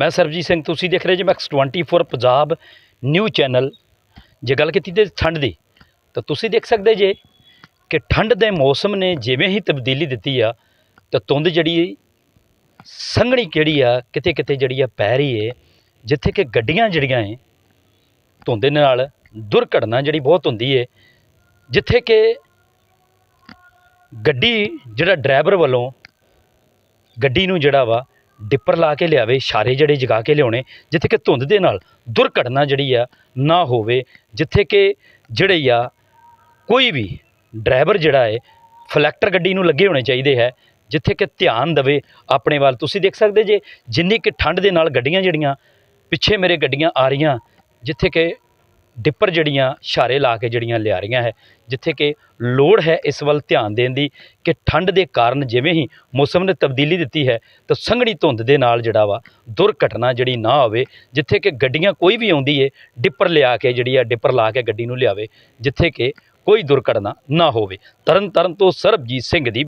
ਮੈਂ ਸਰਬਜੀਤ ਸਿੰਘ, ਤੁਸੀਂ ਦੇਖ ਰਹੇ ਜੀ ਮੈਕਸ 24 ਪੰਜਾਬ ਨਿਊ ਚੈਨਲ। ਜੇ ਗੱਲ ਕੀਤੀ ਤੇ ਠੰਡ ਦੀ, ਤਾਂ ਤੁਸੀਂ ਦੇਖ ਸਕਦੇ ਜੇ ਕਿ ਠੰਡ ਦੇ ਮੌਸਮ ਨੇ ਜਿਵੇਂ ਹੀ ਤਬਦੀਲੀ ਦਿੱਤੀ ਆ, ਤਾਂ ਧੁੰਦ ਜਿਹੜੀ ਸੰਘਣੀ ਕਿਹੜੀ ਆ ਕਿਤੇ ਕਿਤੇ ਜਿਹੜੀ ਆ ਪੈ ਰਹੀ ਏ, ਜਿੱਥੇ ਕਿ ਗੱਡੀਆਂ ਜਿਹੜੀਆਂ ਏ, ਧੁੰਦ ਦੇ ਨਾਲ ਦੁਰਘਟਨਾ ਜਿਹੜੀ ਬਹੁਤ ਹੁੰਦੀ ਏ, ਜਿੱਥੇ ਕਿ ਗੱਡੀ ਜਿਹੜਾ ਡਰਾਈਵਰ ਵੱਲੋਂ ਗੱਡੀ ਨੂੰ ਜਿਹੜਾ ਵਾ ਡਿੱਪਰ ਲਾ ਕੇ ਲਿਆਵੇ ਇਸ਼ਾਰੇ ਜਿਹੜੇ ਜਗਾ ਕੇ ਲਿਆਉਣੇ, ਜਿੱਥੇ ਕਿ ਧੁੰਦ ਦੇ ਨਾਲ ਦੁਰਘਟਨਾ ਜਿਹੜੀ ਆ ਨਾ ਹੋਵੇ, ਜਿੱਥੇ ਕਿ ਜਿਹੜੇ ਆ ਕੋਈ ਵੀ ਡਰਾਈਵਰ ਜਿਹੜਾ ਹੈ, ਫਲੈਕਟਰ ਗੱਡੀ ਨੂੰ ਲੱਗੇ ਹੋਣੇ ਚਾਹੀਦੇ ਹੈ, ਜਿੱਥੇ ਕਿ ਧਿਆਨ ਦੇਵੇ ਆਪਣੇ ਵੱਲ। ਤੁਸੀਂ ਦੇਖ ਸਕਦੇ ਜੇ ਜਿੰਨੀ ਕਿ ਠੰਡ ਦੇ ਨਾਲ ਗੱਡੀਆਂ ਜਿਹੜੀਆਂ, ਪਿੱਛੇ ਮੇਰੇ ਗੱਡੀਆਂ ਆ ਰਹੀਆਂ, ਜਿੱਥੇ ਕਿ ਡਿੱਪਰ ਜਿਹੜੀਆਂ ਇਸ਼ਾਰੇ ਲਾ ਕੇ ਜਿਹੜੀਆਂ ਲਿਆ ਰਹੀਆਂ ਹੈ, ਜਿੱਥੇ ਕਿ ਲੋੜ ਹੈ ਇਸ ਵੱਲ ਧਿਆਨ ਦੇਣ ਦੀ ਕਿ ਠੰਡ ਦੇ ਕਾਰਨ ਜਿਵੇਂ ਹੀ ਮੌਸਮ ਨੇ ਤਬਦੀਲੀ ਦਿੱਤੀ ਹੈ, ਤਾਂ ਸੰਘਣੀ ਧੁੰਦ ਦੇ ਨਾਲ ਜਿਹੜਾ ਵਾ ਦੁਰਘਟਨਾ ਜਿਹੜੀ ਨਾ ਹੋਵੇ, ਜਿੱਥੇ ਕਿ ਗੱਡੀਆਂ ਕੋਈ ਵੀ ਆਉਂਦੀ ਏ, ਡਿੱਪਰ ਲਿਆ ਕੇ ਜਿਹੜੀ ਆ ਡਿੱਪਰ ਲਾ ਕੇ ਗੱਡੀ ਨੂੰ ਲਿਆਵੇ, ਜਿੱਥੇ ਕਿ ਕੋਈ ਦੁਰਘਟਨਾ ਨਾ ਹੋਵੇ। ਤਰਨ ਤਰਨ ਤੋਂ ਸਰਬਜੀਤ ਸਿੰਘ ਦੀ